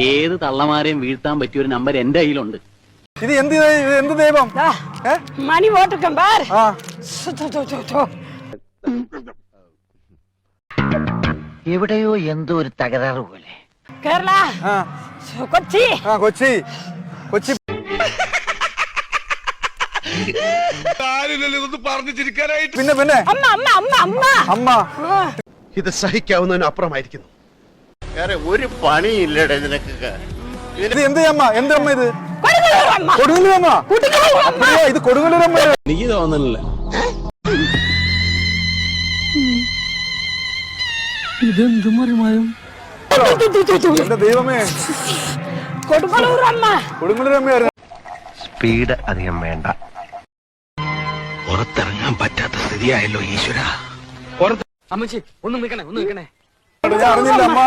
ഏത് തള്ളമാരെയും വീഴ്ത്താൻ പറ്റിയ ഒരു നമ്പർ എന്റെ കയ്യിലുണ്ട്. ഇത് എന്ത് ഇത് എന്ത് ദൈവം? ഏ? ആ. എവിടെയോ എന്തോ ഒരു തകരാറ് പോലെ. കേരള. ആ. കൊച്ചി. ആ കൊച്ചി. കൊച്ചി. പിന്നെ പിന്നെ. അമ്മ അമ്മ അമ്മ അമ്മ. അമ്മ. ആ, ഇത് സഹിക്കാവുന്നതിന് അപ്പുറമായിരിക്കുന്നു. വേറെ ഒരു പണിയില്ലടേ നിനക്കൊക്കെ. ഇത് എന്ത് അമ്മ? എന്ത് അമ്മ ഇത്? കൊടുങ്ങല്ലൂർ അമ്മ കൊടുങ്ങല്ലൂർ അമ്മ കൊടുങ്ങല്ലൂർ അമ്മ അയ്യോ, ഇത് കൊടുങ്ങല്ലൂർ അമ്മ എനിക്ക് തോന്നുന്നില്ല എന്റെ ദൈവമേ. കൊടുങ്ങല്ലൂർ അമ്മ കൊടുങ്ങല്ലൂർ അമ്മയായിരുന്നു സ്പീഡ് അധികം വേണ്ട. പുറത്തിറങ്ങാൻ പറ്റാത്ത സ്ഥിതിയായല്ലോ ഈശ്വര. അമ്മച്ചി ഒന്ന് നിൽക്കണേ ഒന്ന് നിൽക്കണേ. ഞാൻ അറിഞ്ഞില്ല അമ്മ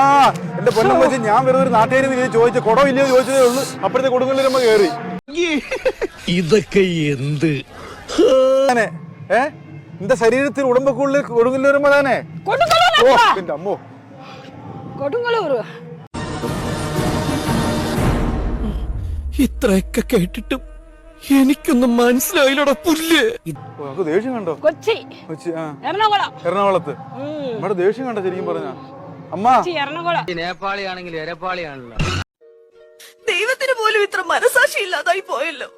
എന്റെ പൊന്നും വെച്ച് ഞാൻ വെറുതെ ഒരു നാട്ടുകാരി നീ ചോദിച്ചു കുടം ഇല്ലയോ? ചോദിച്ചതേ ഉള്ളൂ. അപ്പോഴത്തെ കൊടുങ്ങല്ലൂർ അമ്മ കയറി ഇതൊക്കെ എന്ത്? ഞാനേ, ഏ? എന്റെ ശരീരത്തിൽ ഉടമ്പക്കുള്ളിൽ കൊടുങ്ങല്ലൂരമ്മ താനേ? ഓ എന്റെ അമ്മോ. കൊടുങ്ങല്ലൂർ ഇത്രയൊക്കെ കേട്ടിട്ടും എനിക്കൊന്നും മനസ്സിലായില്ലടാ പുല്ല്. നമുക്ക് ദേഷ്യം കണ്ടോ? കൊച്ചി. കൊച്ചി ആ. എറണാകുളം. എറണാകുളത്ത്. നമ്മുടെ ദേഷ്യം കണ്ടോ ശരിക്കും പറഞ്ഞ. അമ്മ. എറണാകുളം. നേപ്പാളിയാണെങ്കിൽ എരപ്പാളിയാണല്ലോ. ദൈവത്തിന് പോലും ഇത്ര മനസാക്ഷി ഇല്ലാതായി പോയല്ലോ.